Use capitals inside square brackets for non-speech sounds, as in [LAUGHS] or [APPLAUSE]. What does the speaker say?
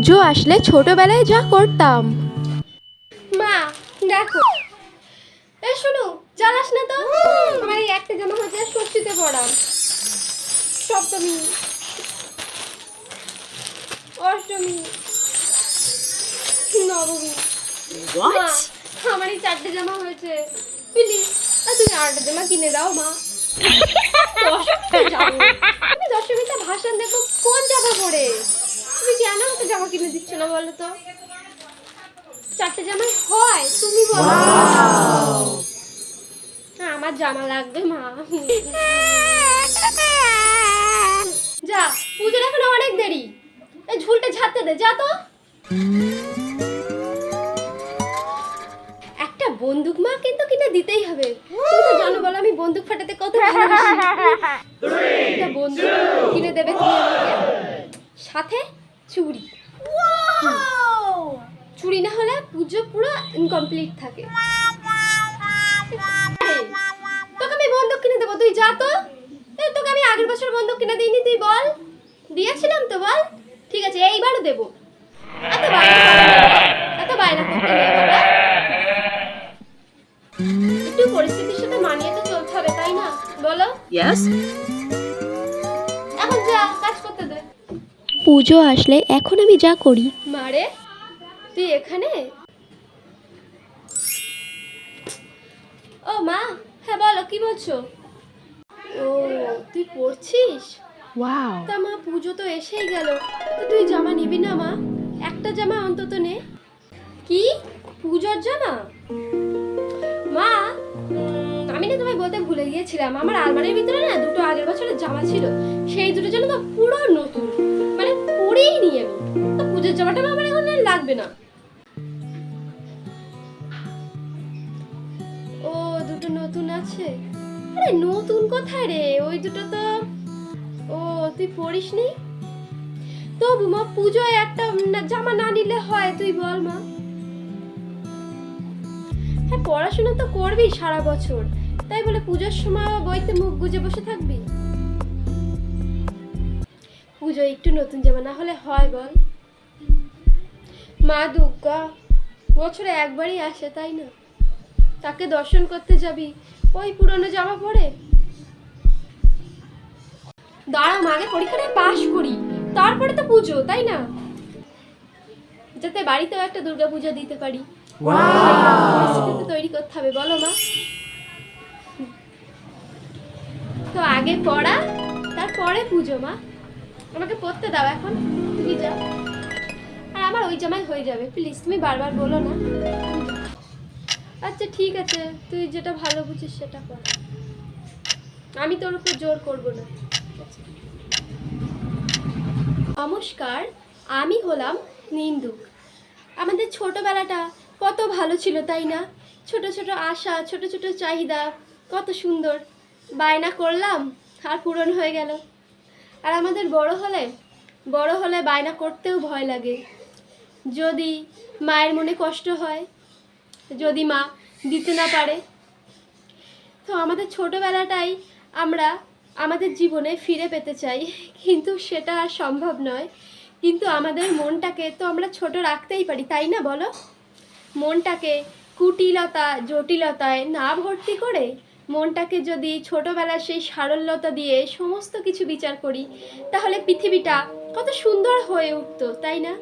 পুজো আসলে ছোটবেলায় যা করতাম। মা দেখো। এ শুনু জ্বালাস না তো? আমার এই একটা জামা হচ্ছে ষষ্ঠীতে পড়া। সপ্তমী। অষ্টমী। নবমী। মা আমার এই চারটে জামা হয়েছে। প্লিজ তুমি আটটা জামা কিনে দাও মা। দশমীতে [LAUGHS] যাব আমি দশমীতে ভাষণ দেখো কোন জামা পরে তুমি কেন আমাকে জামা কিনে দিচ্ছ না বলো তো? চারটে জামাই হয় তুমি বলো। আমার জামা লাগবে মা। যা পুজোর এখন অনেক দেরি। এই ঝুলটা ঝাড়তে দে যা তো। একটা বন্দুক মা কিন্তু কিনে দিতেই হবে। তুমি তো জানো বলো আমি বন্দুক ফাটাতে কত ভালোবাসি। [LAUGHS] একটা বন্দুক কিনে দেবে তুমি আমাকে। সাথে চুড়ি চুড়ি না হলে পুজো পুরো ইনকমপ্লিট থাকে। তোকে আমি বন্দুক কিনে দেবো তুই যা তো। তোকে আমি আগের বছর বন্দুক কিনে দিইনি তুই বল। দিয়েছিলাম তো বল। ঠিক আছে এইবারও দেবো। এত নেই, এত বায়না করতে নেই বাবা। একটু পরিস্থিতির সাথে মানিয়ে তো চলতে হবে তাই না? বলো? এখন যা কাজ পুজো আসলে এখন আমি যা করি। মারে তুই এখানে? ও মা হ্যাঁ বলো কি বলছো? ও তুই পড়ছিস? ওয়াও। তা মা পুজো তো এসেই গেল। তো তুই জামা নিবি না মা? একটা জামা অন্তত নে। কি? পুজোর জামা? মা আমি না তোমায় বলতে ভুলে গিয়েছিলাম। আমার আলমারির ভিতরে না দুটো আগের বছরের জামা ছিল। সেই দুটো যেন তো পুরো নতুন। পরেই নি আমি তো পুজোর জামাটা আমার এখন লাগবে না। ও দুটো নতুন আছে। আরে নতুন কোথায় রে? ওই দুটো তো ও তুই পড়িসনি তবু মা পুজোয় একটা জামা না নিলে হয় তুই বল মা। হ্যাঁ পড়াশোনা তো করবি সারা বছর। তাই বলে পুজোর সময় বইতে মুখ গুজে বসে থাকবি? পুজো একটু নতুন জামা না হলে হয় বল। মা দুর্গা বছরে একবারই আসে তাই না? তাকে দর্শন করতে যাবি ওই পুরনো জামা পরে? দাঁড়া আগে পরীক্ষাটা পাশ করি তারপরে তো পুজো তাই না? যাতে বাড়িতেও একটা দুর্গা পুজো দিতে পারি। তৈরি করতে হবে বলো মা। তো আগে পড়া তারপরে পুজো মা। আমাকে পড়তে দাও এখন। তুমি যাও। আর আমার ওই জামাই হয়ে যাবে। প্লিজ, তুমি বারবার বলো না। আচ্ছা ঠিক আছে। তুই যেটা ভালো বুঝিস সেটা কর। আমি তোর উপর জোর করব না। নমস্কার, আমি হলাম নিন্দুক। আমাদের ছোটবেলাটা কত ভালো ছিল, তাই না? ছোট ছোট আশা, ছোট ছোট চাহিদা, কত সুন্দর। বায়না করলাম, আর পূরণ হয়ে গেল। আর আমাদের বড় হলে বড় হলে বায়না করতেও ভয় লাগে। যদি মায়ের মনে কষ্ট হয়, যদি মা দিতে না পারে, তো আমাদের ছোটোবেলাটাই আমরা আমাদের জীবনে ফিরে পেতে চাই। কিন্তু সেটা আর সম্ভব নয়। কিন্তু আমাদের মনটাকে তো আমরা ছোট রাখতেই পারি, তাই না বলো? মনটাকে কুটিলতা, জটিলতায় না ভর্তি করে মনটাকে যদি ছোটবেলার সেই সারল্যতা দিয়ে সমস্ত কিছু বিচার করি, তাহলে পৃথিবীটা কত সুন্দর হয়ে উঠতো, তাই না?